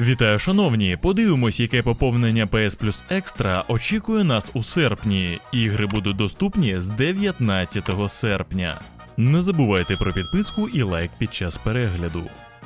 Вітаю, шановні! Подивимось, яке поповнення PS Plus Extra очікує нас у серпні. Ігри будуть доступні з 19 серпня. Не забувайте про підписку і лайк під час перегляду.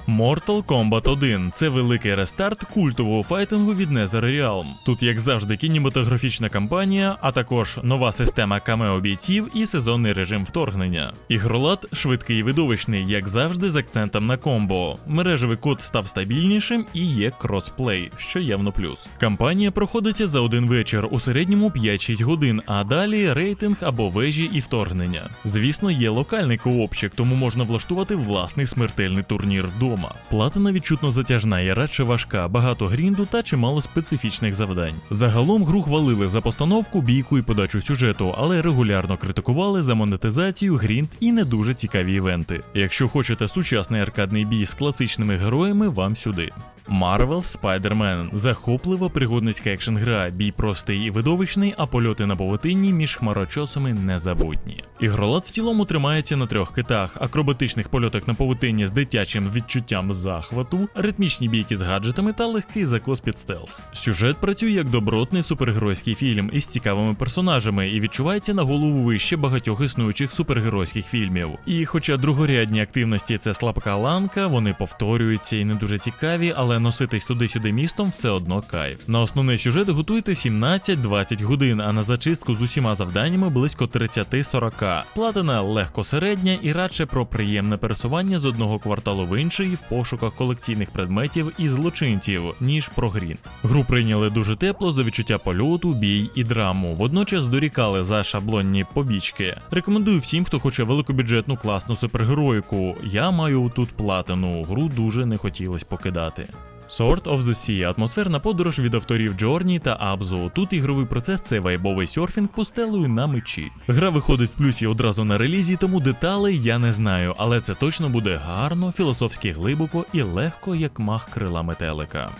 Mortal Kombat 1 це великий рестарт культового файтингу від NetherRealm. Тут, як завжди, кінематографічна кампанія, а також нова система камео бійців і сезонний режим вторгнення. Ігролад швидкий і видовищний, як завжди, з акцентом на комбо. Мережевий код став стабільнішим і є кросплей, що явно плюс. Кампанія проходиться за один вечір, у середньому 5-6 годин, а далі рейтинг або вежі і вторгнення. Звісно, є локальний коопчик, тому можна влаштувати власний смертельний турнір вдома. Платина відчутно затяжна і радше важка, багато грінду та чимало специфічних завдань. Загалом гру хвалили за постановку, бійку і подачу сюжету, але регулярно критикували за монетизацію, грінд і не дуже цікаві івенти. Якщо хочете сучасний аркадний бій з класичними героями, вам сюди. Marvel Spider-Man – захоплива пригодницька екшн гра, бій простий і видовищний, а польоти на павутинні між хмарочосами незабутні. Ігролад в цілому тримається на трьох китах: акробатичних польотах на павутинні з дитячим відчуттям захвату, ритмічні бійки з гаджетами та легкий закос під стелс. Сюжет працює як добротний супергеройський фільм із цікавими персонажами і відчувається на голову вище багатьох існуючих супергеройських фільмів. І хоча другорядні активності це слабка ланка, вони повторюються і не дуже цікаві, але носитись туди-сюди містом все одно кайф. На основний сюжет готуйте 17-20 годин, а на зачистку з усіма завданнями близько 30-40. Платина легко середня і радше про приємне пересування з одного кварталу в інший в пошуках колекційних предметів і злочинців, ніж про грін. Гру прийняли дуже тепло за відчуття польоту, бій і драму. Водночас дорікали за шаблонні побічки. Рекомендую всім, хто хоче великобюджетну класну супергероїку. Я маю тут платину. Гру дуже не хотілось покидати. Sword of the Sea – атмосферна подорож від авторів Джорні та Абзу. Тут ігровий процес це вайбовий серфінг пустелою на мечі. Гра виходить в плюсі одразу на релізі, тому деталей я не знаю, але це точно буде гарно, філософськи глибоко і легко, як мах крила метелика.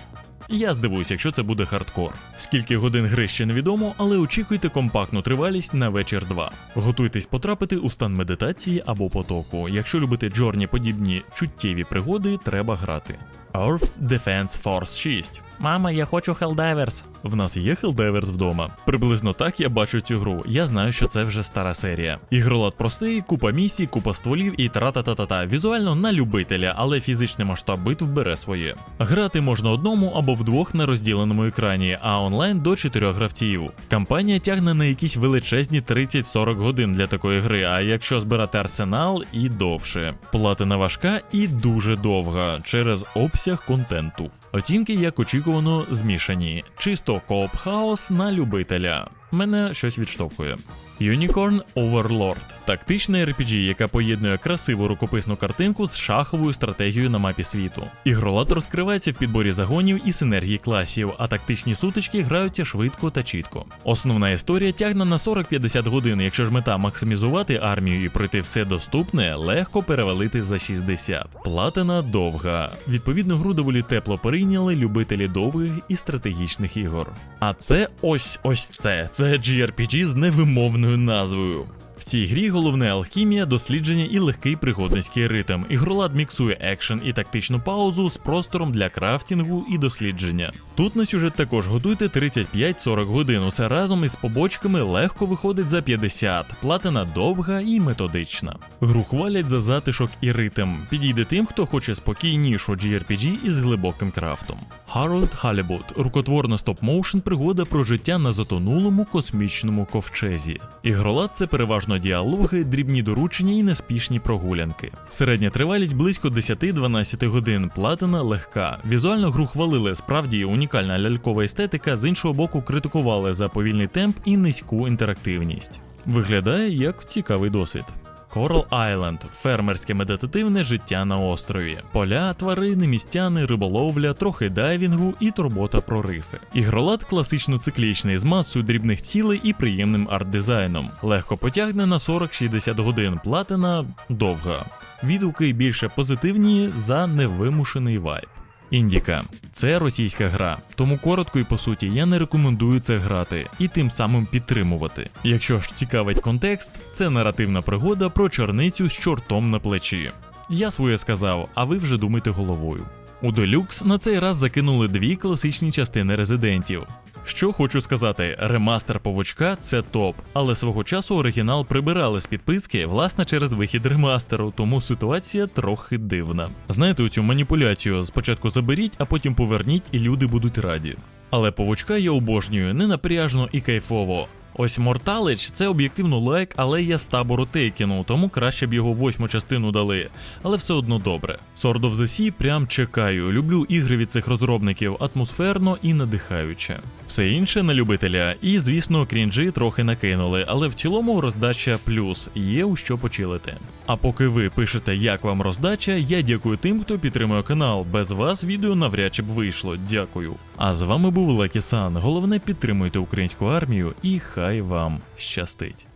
Я здивуюсь, якщо це буде хардкор. Скільки годин гри ще невідомо, але очікуйте компактну тривалість на вечір 2. Готуйтесь потрапити у стан медитації або потоку. Якщо любите джорні подібні чуттєві пригоди, треба грати. Earth's Defense Force 6. Мама, я хочу Helldivers. В нас є Helldivers вдома. Приблизно так я бачу цю гру. Я знаю, що це вже стара серія. Ігролад простий, купа місій, купа стволів і тра-та-та-та-та. Візуально на любителя, але фізичний масштаб битв бере своє. Грати можна одному або вдвох на розділеному екрані, а онлайн до чотирьох гравців. Кампанія тягне на якісь величезні 30-40 годин для такої гри, а якщо збирати арсенал і довше. Платина важка і дуже довга через обсяг контенту. Оцінки, як очікувано, змішані. Чисто кооп хаос на любителя. Мене щось відштовхує. Unicorn Overlord тактична RPG, яка поєднує красиву рукописну картинку з шаховою стратегією на мапі світу. Ігролад розкривається в підборі загонів і синергії класів, а тактичні сутички граються швидко та чітко. Основна історія тягне на 40-50 годин. Якщо ж мета максимізувати армію і пройти все доступне, легко перевалити за 60. Платина довга. Відповідну гру доволі тепло прийняли любителі довгих і стратегічних ігор. А це ось ось це. Це GRPG з невимовною назвою. В цій грі головне алхімія, дослідження і легкий пригодницький ритм. Ігролад міксує екшен і тактичну паузу з простором для крафтінгу і дослідження. Тут на сюжет також готуйте 35-40 годин. Усе разом із побочками легко виходить за 50. Платина довга і методична. Гру хвалять за затишок і ритм. Підійде тим, хто хоче спокійнішу GRPG із глибоким крафтом. Harold Halibut – рукотворна стоп-моушен пригода про життя на затонулому космічному ковчезі. Ігролад це переважно діалоги, дрібні доручення і неспішні прогулянки. Середня тривалість близько 10-12 годин. Платина легка. Візуально гру хвалили, справді унікальна лялькова естетика, з іншого боку, критикували за повільний темп і низьку інтерактивність. Виглядає як цікавий досвід. Coral Island – фермерське медитативне життя на острові. Поля, тварини, містяни, риболовля, трохи дайвінгу і турбота про рифи. Ігролад класично циклічний з масою дрібних цілей і приємним арт-дизайном. Легко потягне на 40-60 годин. Платина довга. Відгуки більше позитивні за невимушений вайб. Індіка це російська гра, тому коротко і по суті я не рекомендую це грати і тим самим підтримувати. Якщо ж цікавить контекст, це наративна пригода про чорницю з чортом на плечі. Я своє сказав, а ви вже думайте головою. У Deluxe на цей раз закинули дві класичні частини резидентів. Що хочу сказати, ремастер павучка це топ, але свого часу оригінал прибирали з підписки власне через вихід ремастеру, тому ситуація трохи дивна. Знаєте, цю маніпуляцію спочатку заберіть, а потім поверніть, і люди будуть раді. Але павучка я обожнюю не напряжно і кайфово. Ось Морталич це об'єктивно лайк, але я з табору Тейкіну, тому краще б його восьму частину дали, але все одно добре. Sword of the Sea прям чекаю. Люблю ігри від цих розробників атмосферно і надихаюче. Все інше на любителя, і звісно, крінжі трохи накинули, але в цілому роздача плюс є у що почилити. А поки ви пишете, як вам роздача, я дякую тим, хто підтримує канал. Без вас відео навряд чи б вийшло. Дякую. А з вами був Лекі Сан. Головне підтримуйте українську армію і хай вам щастить.